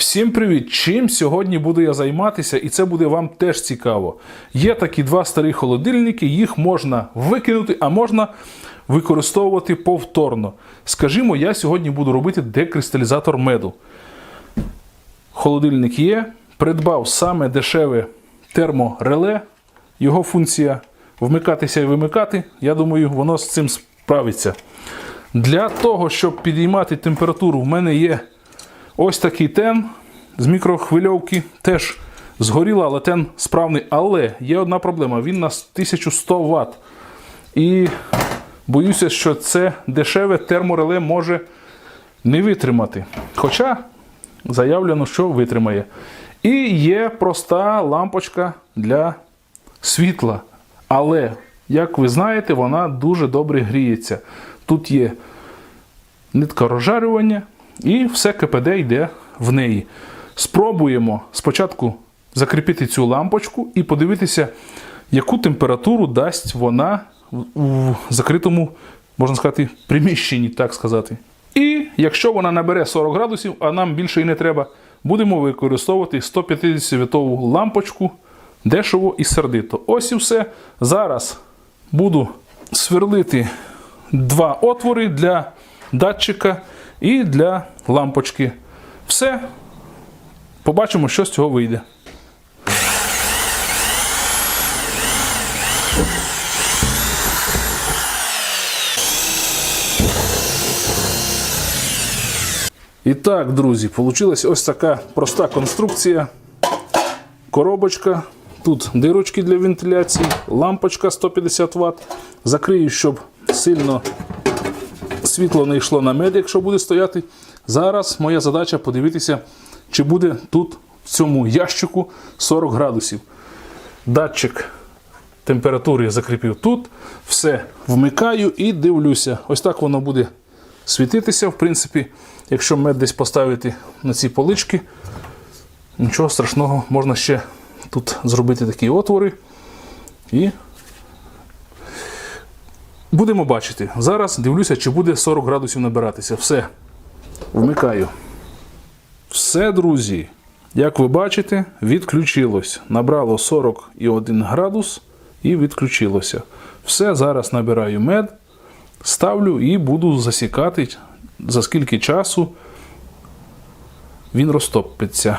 Всім привіт! Чим сьогодні буду я займатися, і це буде вам теж цікаво. Є такі два старі холодильники, їх можна викинути, а можна використовувати повторно. Скажімо, я сьогодні буду робити декристалізатор меду. Холодильник є, придбав саме дешеве термореле. Його функція вмикатися і вимикати. Я думаю, воно з цим справиться. Для того, щоб підіймати температуру, в мене є ось такий тен з мікрохвильовки. Теж згоріла, але тен справний. Але є одна проблема: він на 1100 Вт. І боюся, що це дешеве термореле може не витримати. Хоча заявлено, що витримає. І є проста лампочка для світла. Але, як ви знаєте, вона дуже добре гріється. Тут є нитка розжарювання, і все КПД йде в неї. Спробуємо спочатку закріпити цю лампочку і подивитися, яку температуру дасть вона в- закритому, можна сказати, приміщенні, так сказати. І якщо вона набере 40 градусів, а нам більше і не треба, будемо використовувати 150-вітову лампочку дешево і сердито. Ось і все. Зараз буду сверлити два отвори для датчика і для лампочки. Все. Побачимо, що з цього вийде. І так, друзі, вийшла ось така проста конструкція. Коробочка. Тут дирочки для вентиляції, лампочка 150 Вт. Закрию, щоб сильно світло не йшло на мед, якщо буде стояти. Зараз моя задача подивитися, чи буде тут в цьому ящику 40 градусів. Датчик температури я закріпив тут. Все вмикаю і дивлюся. Ось так воно буде світитися. В принципі, якщо мед десь поставити на ці полички, нічого страшного, можна ще тут зробити такі отвори. І будемо бачити. Зараз дивлюся, чи буде 40 градусів набиратися. Все. Вмикаю. Все, друзі. Як ви бачите, відключилось. Набрало 41 градус і відключилося. Все, зараз набираю мед, ставлю і буду засікати, за скільки часу він розтопиться.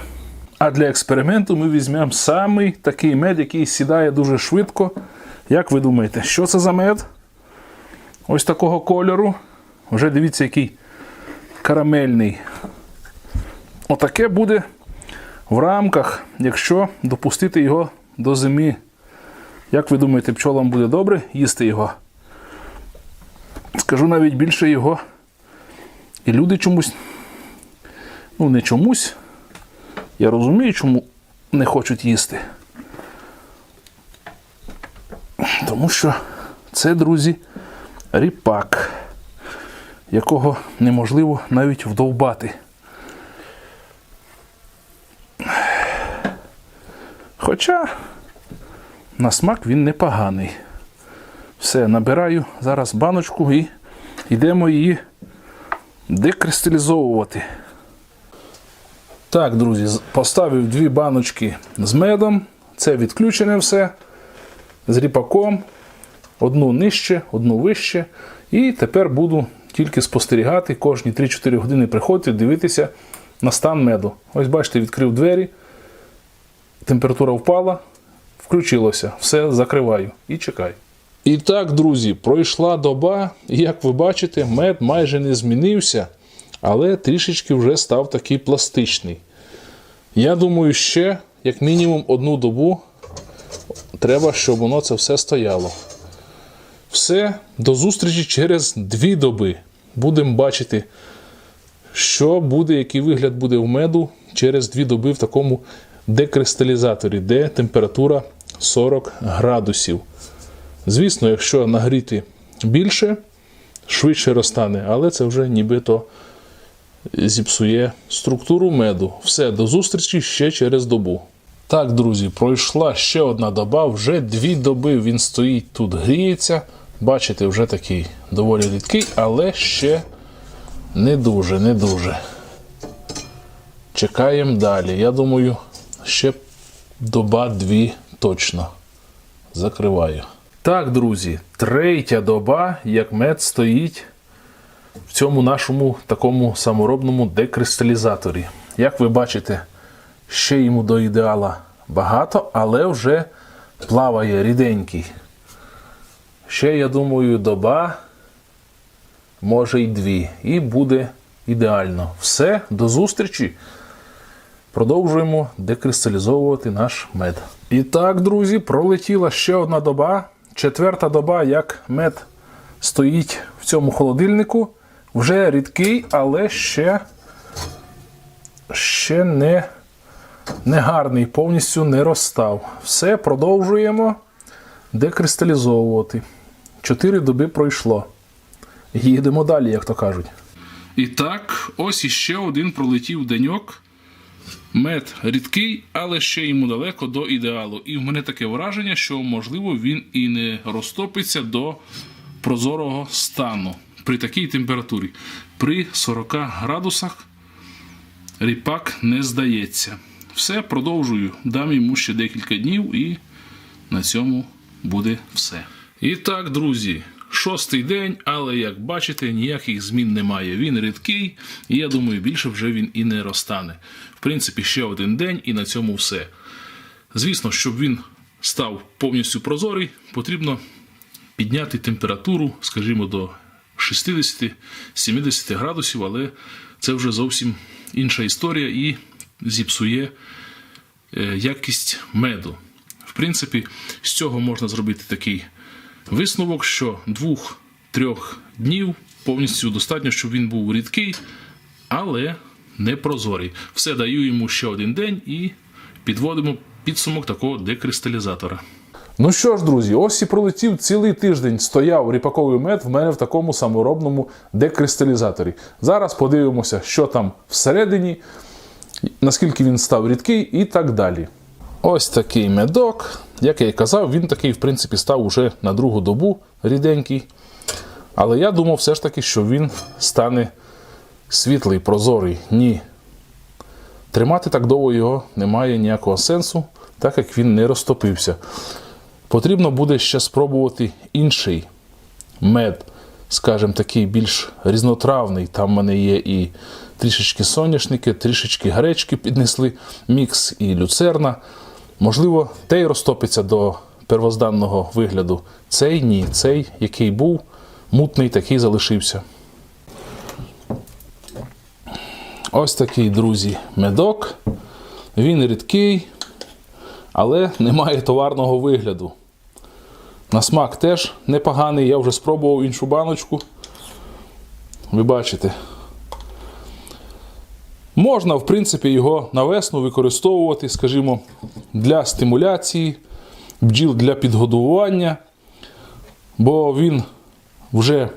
А для експерименту ми візьмемо самий такий мед, який сідає дуже швидко. Як ви думаєте, що це за мед? Ось такого кольору. Вже дивіться, який карамельний. Отаке буде в рамках, якщо допустити його до зими. Як ви думаєте, пчолам буде добре їсти його? Скажу навіть більше його. І люди чомусь, ну не чомусь, я розумію, чому не хочуть їсти. Тому що це, друзі, ріпак, якого неможливо навіть вдовбати. Хоча на смак він непоганий. Все, набираю зараз баночку і йдемо її декристалізовувати. Так, друзі, поставив дві баночки з медом. Це відключене все. З ріпаком. Одну нижче, одну вище. І тепер буду тільки спостерігати кожні 3-4 години приходити, дивитися на стан меду. Ось бачите, відкрив двері, температура впала, включилося. Все закриваю і чекаю. І так, друзі, пройшла доба, і як ви бачите, мед майже не змінився, але трішечки вже став такий пластичний. Я думаю, ще як мінімум одну добу треба, щоб воно це все стояло. Все, до зустрічі через дві доби. Будемо бачити, що буде, який вигляд буде в меду через дві доби в такому декристалізаторі, де температура 40 градусів. Звісно, якщо нагріти більше, швидше розтане, але це вже нібито зіпсує структуру меду. Все, до зустрічі ще через добу. Так, друзі, пройшла ще одна доба, вже дві доби він стоїть тут, гріється. Бачите, вже такий доволі рідкий, але ще не дуже, не дуже. Чекаємо далі. Я думаю, ще доба-дві точно. Закриваю. Так, друзі, третя доба, як мед стоїть в цьому нашому такому саморобному декристалізаторі. Як ви бачите, ще йому до ідеала багато, але вже плаває ріденький. Ще, я думаю, доба, може й дві. І буде ідеально. Все, до зустрічі. Продовжуємо декристалізовувати наш мед. І так, друзі, пролетіла ще одна доба. Четверта доба, як мед стоїть в цьому холодильнику. Вже рідкий, але ще, ще не, не гарний, повністю не розстав. Все, продовжуємо декристалізовувати. Чотири доби пройшло. Їдемо далі, як то кажуть. І так, ось іще один пролетів деньок. Мед рідкий, але ще йому далеко до ідеалу. І в мене таке враження, що можливо він і не розтопиться до прозорого стану при такій температурі. При 40 градусах ріпак не здається. Все, продовжую. Дам йому ще декілька днів і на цьому буде все. І так, друзі, шостий день, але як бачите, ніяких змін немає. Він рідкий, і я думаю, більше вже він і не розтане. В принципі, ще один день, і на цьому все. Звісно, щоб він став повністю прозорий, потрібно підняти температуру, скажімо, до 60-70 градусів, але це вже зовсім інша історія і зіпсує е, якість меду. В принципі, з цього можна зробити такий висновок, що двох-трьох днів повністю достатньо, щоб він був рідкий, але не прозорий. Все даю йому ще один день і підводимо підсумок такого декристалізатора. Ну що ж, друзі, ось і пролетів цілий тиждень. Стояв ріпаковий мед в мене в такому саморобному декристалізаторі. Зараз подивимося, що там всередині, наскільки він став рідкий і так далі. Ось такий медок. Як я і казав, він такий, в принципі, став уже на другу добу ріденький. Але я думав все ж таки, що він стане світлий, прозорий. Ні. Тримати так довго його немає ніякого сенсу, так як він не розтопився. Потрібно буде ще спробувати інший мед, скажімо, такий більш різнотравний. Там в мене є і трішечки соняшники, трішечки гречки піднесли, мікс і люцерна. Можливо, той розтопиться до первозданного вигляду. Цей ні, цей, який був, мутний, такий залишився. Ось такий, друзі, медок. Він рідкий, але не має товарного вигляду. На смак теж непоганий. Я вже спробував іншу баночку. Ви бачите. Можна, в принципі, його на весну використовувати, скажімо, для стимуляції, бджіл для підгодування, бо він вже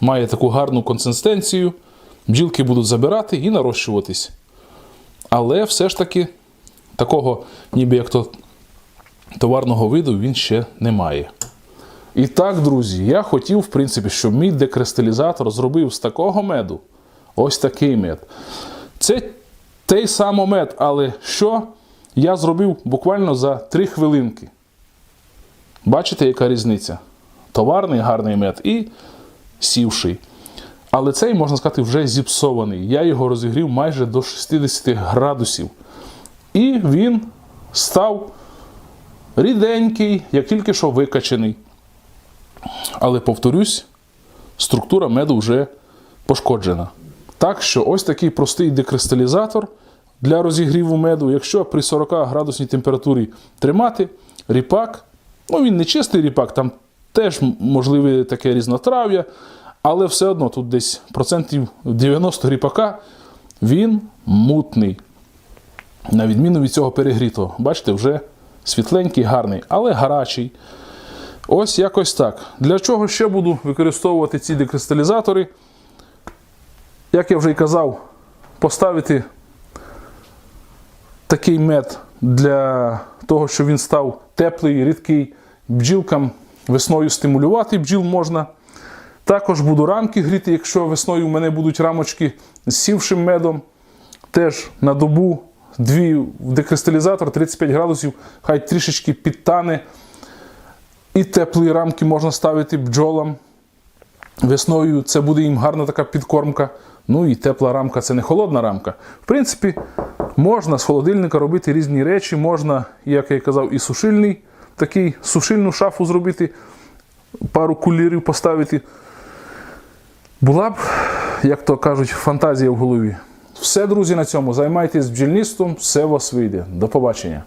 має таку гарну консистенцію. Бджілки будуть забирати і нарощуватись. Але все ж таки такого, ніби як то товарного виду, він ще не має. І так, друзі, я хотів, в принципі, щоб мій декристалізатор зробив з такого меду ось такий мед. Це той самий мед, але що я зробив буквально за 3 хвилинки. Бачите, яка різниця? Товарний гарний мед і сівший. Але цей, можна сказати, вже зіпсований. Я його розігрів майже до 60 градусів. І він став ріденький, як тільки що викачений. Але повторюсь, структура меду вже пошкоджена. Так що ось такий простий декристалізатор для розігріву меду, якщо при 40 градусній температурі тримати, ріпак, ну він не чистий ріпак, там теж можливе таке різнотрав'я, але все одно тут десь процентів 90 ріпака він мутний. На відміну від цього перегрітого. Бачите, вже світленький, гарний, але гарячий. Ось якось так. Для чого ще буду використовувати ці декристалізатори? Як я вже й казав, поставити такий мед для того, щоб він став теплий, рідкий, бджілкам весною стимулювати бджіл можна. Також буду рамки гріти, якщо весною в мене будуть рамочки з сівшим медом. теж на добу, дві в декристалізатор 35 градусів, хай трішечки підтане. І теплі рамки можна ставити бджолам. Весною це буде їм гарна така підкормка. Ну і тепла рамка це не холодна рамка. В принципі, можна з холодильника робити різні речі, можна, як я казав, і сушильний, такий сушильну шафу зробити, пару кулірів поставити. Була б, як то кажуть, фантазія в голові. Все, друзі, на цьому. Займайтесь бджільництвом, все вас вийде. До побачення.